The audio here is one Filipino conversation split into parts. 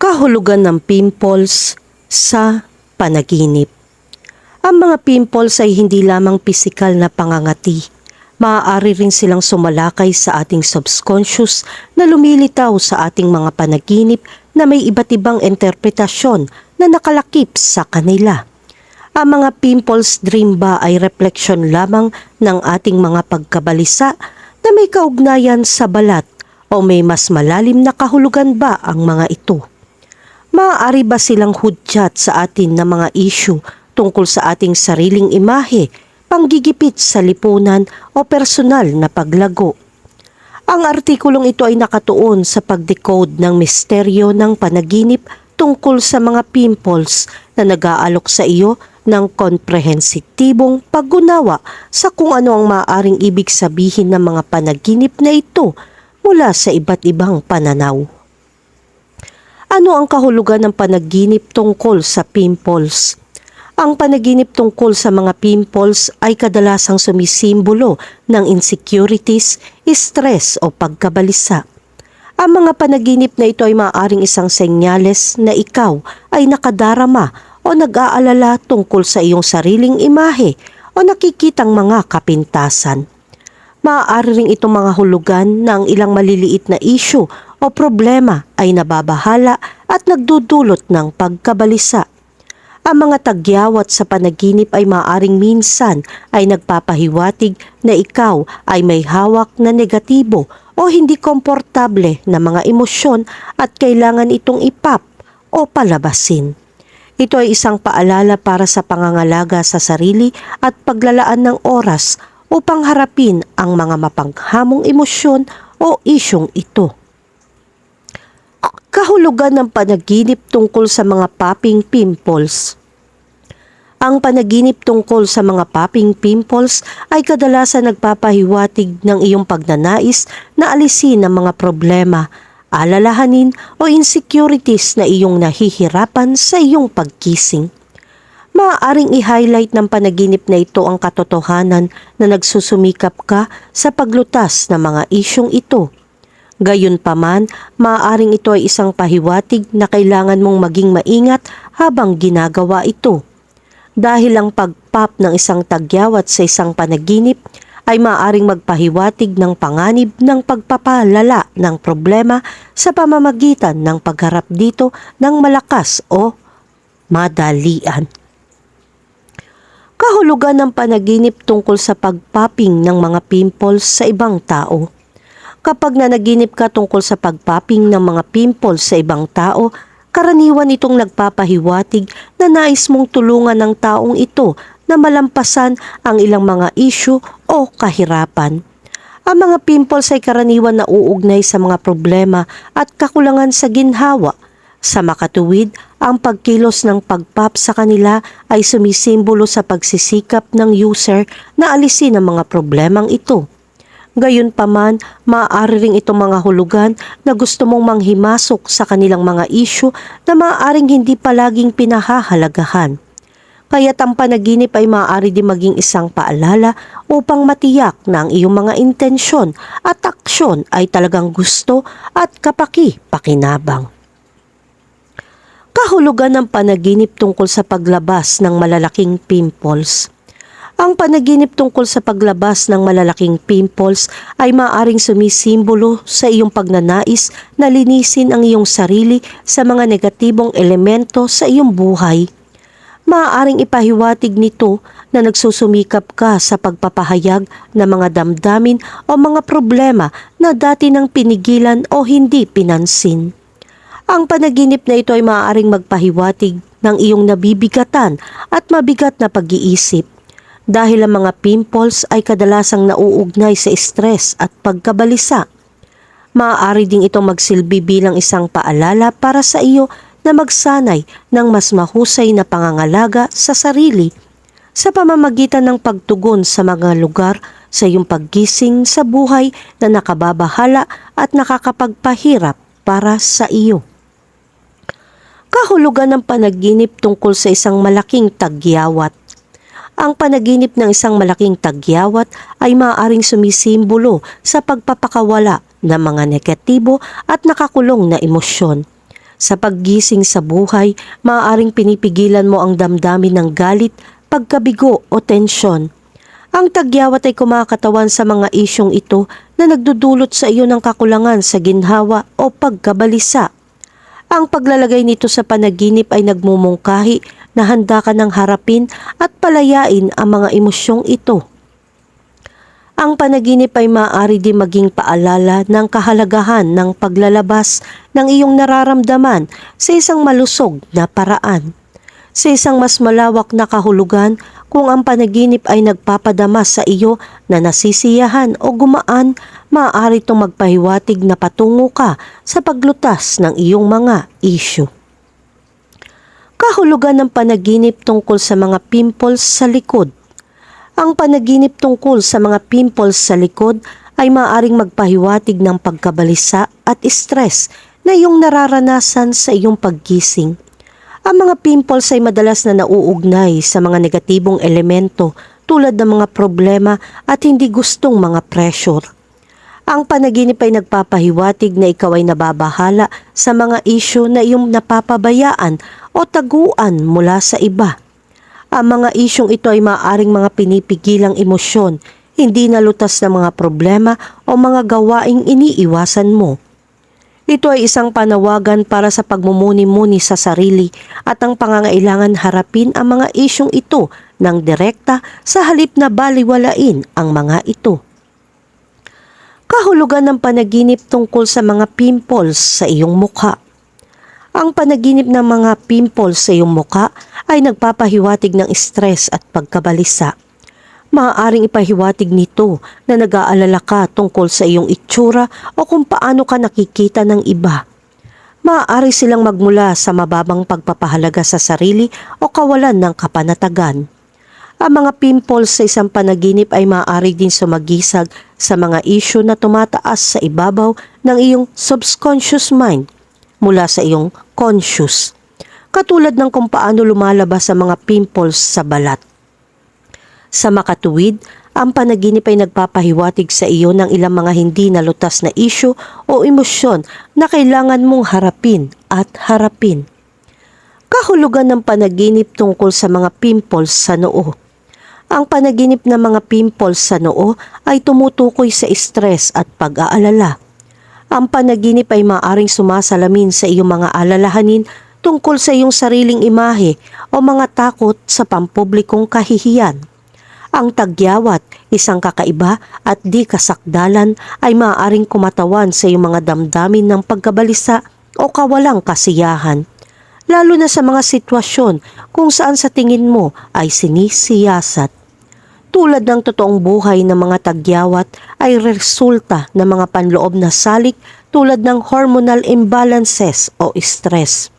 kahulugan ng pimples sa panaginip. Ang mga pimples ay hindi lamang pisikal na pangangati. Maaari rin silang sumalakay sa ating subconscious na lumilitaw sa ating mga panaginip na may iba't ibang interpretasyon na nakalakip sa kanila. Ang mga pimples dream ba ay refleksyon lamang ng ating mga pagkabalisa na may kaugnayan sa balat o may mas malalim na kahulugan ba ang mga ito? Maaari ba silang hudyat sa atin na mga issue tungkol sa ating sariling imahe, panggigipit sa lipunan o personal na paglago? Ang artikulong ito ay nakatuon sa pagdecode ng misteryo ng panaginip tungkol sa mga pimples na nag-aalok sa iyo ng komprehensitibong paggunawa sa kung ano ang maaaring ibig sabihin ng mga panaginip na ito mula sa iba't ibang pananaw. Ano ang kahulugan ng panaginip tungkol sa pimples? Ang panaginip tungkol sa mga pimples ay kadalasang sumisimbolo ng insecurities, stress o pagkabalisa. Ang mga panaginip na ito ay maaaring isang senyales na ikaw ay nakadarama o nag-aalala tungkol sa iyong sariling imahe o nakikitang mga kapintasan. Maaari rin itong mga hulugan ng ilang maliliit na issue o problema ay nababahala at nagdudulot ng pagkabalisa. Ang mga tagyawat sa panaginip ay maaring minsan ay nagpapahiwatig na ikaw ay may hawak na negatibo o hindi komportable na mga emosyon at kailangan itong ipap o palabasin. Ito ay isang paalala para sa pangangalaga sa sarili at paglalaan ng oras upang harapin ang mga mapanghamong emosyon o isyong ito. Kahulugan ng panaginip tungkol sa mga popping pimples. Ang panaginip tungkol sa mga popping pimples ay kadalasan nagpapahiwatig ng iyong pagnanais na alisin ang mga problema, alalahanin o insecurities na iyong nahihirapan sa iyong pagkising. Maaaring i-highlight ng panaginip na ito ang katotohanan na nagsusumikap ka sa paglutas ng mga isyong ito. Gayunpaman, maaaring ito ay isang pahiwatig na kailangan mong maging maingat habang ginagawa ito. Dahil ang pagpap ng isang tagyawat sa isang panaginip ay maaaring magpahiwatig ng panganib ng pagpapalala ng problema sa pamamagitan ng pagharap dito ng malakas o madalian. Kahulugan ng panaginip tungkol sa pagpopping ng mga pimples sa ibang tao. Kapag nanaginip ka tungkol sa pagpopping ng mga pimples sa ibang tao, karaniwan itong nagpapahiwatig na nais mong tulungan ng taong ito na malampasan ang ilang mga issue o kahirapan. Ang mga pimples ay karaniwan na uugnay sa mga problema at kakulangan sa ginhawa. Sa makatuwid, ang pagkilos ng pagpap sa kanila ay sumisimbolo sa pagsisikap ng user na alisin ang mga problemang ito. Gayunpaman, maaari ring itong mga hulugan na gusto mong manghimasok sa kanilang mga issue na maaaring hindi palaging pinahahalagahan. Kaya't ang panaginip ay maaari din maging isang paalala upang matiyak na ang iyong mga intensyon at aksyon ay talagang gusto at kapaki-pakinabang. Kahulugan ng panaginip tungkol sa paglabas ng malalaking pimples. Ang panaginip tungkol sa paglabas ng malalaking pimples ay maaring sumisimbolo sa iyong pagnanais na linisin ang iyong sarili sa mga negatibong elemento sa iyong buhay. Maaaring ipahiwatig nito na nagsusumikap ka sa pagpapahayag ng mga damdamin o mga problema na dati nang pinigilan o hindi pinansin. Ang panaginip na ito ay maaaring magpahiwatig ng iyong nabibigatan at mabigat na pag-iisip dahil ang mga pimples ay kadalasang nauugnay sa stress at pagkabalisa. Maaari ding itong magsilbi bilang isang paalala para sa iyo na magsanay ng mas mahusay na pangangalaga sa sarili sa pamamagitan ng pagtugon sa mga lugar sa iyong paggising sa buhay na nakababahala at nakakapagpahirap para sa iyo. Kahulugan ng panaginip tungkol sa isang malaking tagyawat. Ang panaginip ng isang malaking tagyawat ay maaaring sumisimbolo sa pagpapakawala ng mga negatibo at nakakulong na emosyon Sa paggising sa buhay, maaaring pinipigilan mo ang damdamin ng galit, pagkabigo o tensyon. Ang tagyawat ay kumakatawan sa mga isyong ito na nagdudulot sa iyo ng kakulangan sa ginhawa o pagkabalisa. Ang paglalagay nito sa panaginip ay nagmumungkahi na handa ka ng harapin at palayain ang mga emosyong ito. Ang panaginip ay maaari din maging paalala ng kahalagahan ng paglalabas ng iyong nararamdaman sa isang malusog na paraan. Sa isang mas malawak na kahulugan kung ang panaginip ay nagpapadama sa iyo na nasisiyahan o gumaan, maaari itong magpahiwatig na patungo ka sa paglutas ng iyong mga issue. Kahulugan ng panaginip tungkol sa mga pimples sa likod ang panaginip tungkol sa mga pimples sa likod ay maaaring magpahiwatig ng pagkabalisa at stress na iyong nararanasan sa iyong paggising. Ang mga pimples ay madalas na nauugnay sa mga negatibong elemento tulad ng mga problema at hindi gustong mga pressure. Ang panaginip ay nagpapahiwatig na ikaw ay nababahala sa mga isyu na iyong napapabayaan o taguan mula sa iba. Ang mga isyong ito ay maaaring mga pinipigilang emosyon, hindi nalutas na mga problema o mga gawaing iniiwasan mo. Ito ay isang panawagan para sa pagmumuni-muni sa sarili at ang pangangailangan harapin ang mga isyong ito ng direkta sa halip na baliwalain ang mga ito. Kahulugan ng panaginip tungkol sa mga pimples sa iyong mukha. Ang panaginip ng mga pimples sa iyong muka ay nagpapahiwatig ng stress at pagkabalisa. Maaaring ipahiwatig nito na nag-aalala ka tungkol sa iyong itsura o kung paano ka nakikita ng iba. Maaari silang magmula sa mababang pagpapahalaga sa sarili o kawalan ng kapanatagan. Ang mga pimples sa isang panaginip ay maaari din sumagisag sa mga isyu na tumataas sa ibabaw ng iyong subconscious mind mula sa iyong conscious katulad ng kung paano lumalabas sa mga pimples sa balat. Sa makatuwid, ang panaginip ay nagpapahiwatig sa iyo ng ilang mga hindi nalutas na isyu o emosyon na kailangan mong harapin at harapin. Kahulugan ng panaginip tungkol sa mga pimples sa noo. Ang panaginip ng mga pimples sa noo ay tumutukoy sa stress at pag-aalala. Ang panaginip ay maaring sumasalamin sa iyong mga alalahanin tungkol sa iyong sariling imahe o mga takot sa pampublikong kahihiyan. Ang tagyawat, isang kakaiba at di kasakdalan ay maaaring kumatawan sa iyong mga damdamin ng pagkabalisa o kawalang kasiyahan. Lalo na sa mga sitwasyon kung saan sa tingin mo ay sinisiyasat. Tulad ng totoong buhay ng mga tagyawat ay resulta ng mga panloob na salik tulad ng hormonal imbalances o stress.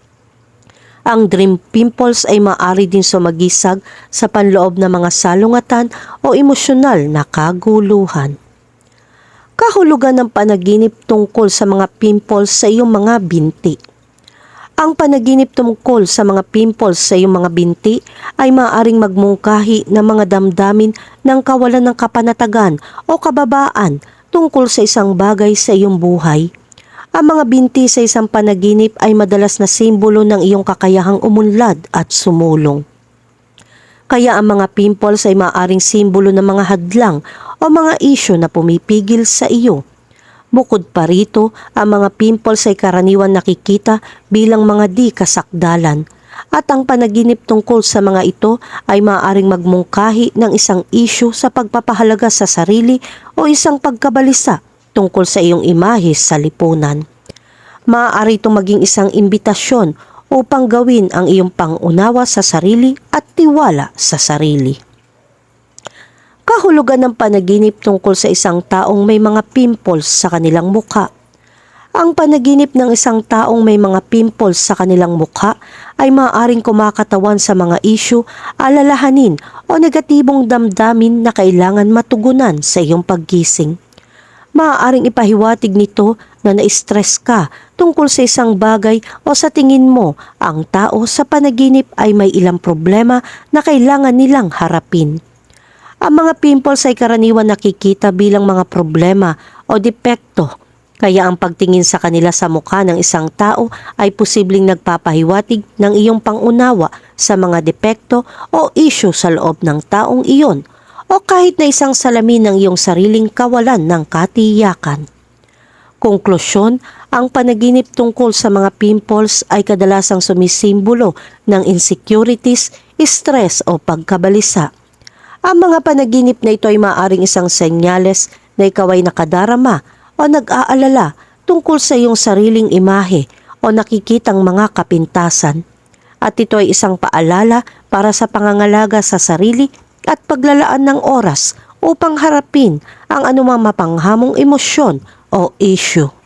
Ang dream pimples ay maaari din sumagisag sa panloob ng mga salungatan o emosyonal na kaguluhan. Kahulugan ng panaginip tungkol sa mga pimples sa iyong mga binti. Ang panaginip tungkol sa mga pimples sa iyong mga binti ay maaaring magmungkahi ng mga damdamin ng kawalan ng kapanatagan o kababaan tungkol sa isang bagay sa iyong buhay ang mga binti sa isang panaginip ay madalas na simbolo ng iyong kakayahang umunlad at sumulong. Kaya ang mga pimples ay maaaring simbolo ng mga hadlang o mga isyo na pumipigil sa iyo. Bukod pa rito, ang mga pimples ay karaniwan nakikita bilang mga di kasakdalan at ang panaginip tungkol sa mga ito ay maaaring magmungkahi ng isang isyu sa pagpapahalaga sa sarili o isang pagkabalisa tungkol sa iyong imahe sa lipunan. Maaari itong maging isang imbitasyon upang gawin ang iyong pangunawa sa sarili at tiwala sa sarili. Kahulugan ng panaginip tungkol sa isang taong may mga pimples sa kanilang mukha. Ang panaginip ng isang taong may mga pimples sa kanilang mukha ay maaaring kumakatawan sa mga isyu, alalahanin o negatibong damdamin na kailangan matugunan sa iyong paggising maaaring ipahiwatig nito na na-stress ka tungkol sa isang bagay o sa tingin mo ang tao sa panaginip ay may ilang problema na kailangan nilang harapin. Ang mga pimples ay karaniwan nakikita bilang mga problema o depekto Kaya ang pagtingin sa kanila sa mukha ng isang tao ay posibleng nagpapahiwatig ng iyong pangunawa sa mga depekto o issue sa loob ng taong iyon o kahit na isang salamin ng iyong sariling kawalan ng katiyakan. Konklusyon, ang panaginip tungkol sa mga pimples ay kadalasang sumisimbolo ng insecurities, stress o pagkabalisa. Ang mga panaginip na ito ay maaaring isang senyales na ikaw ay nakadarama o nag-aalala tungkol sa iyong sariling imahe o nakikitang mga kapintasan. At ito ay isang paalala para sa pangangalaga sa sarili at paglalaan ng oras upang harapin ang anumang mapanghamong emosyon o issue.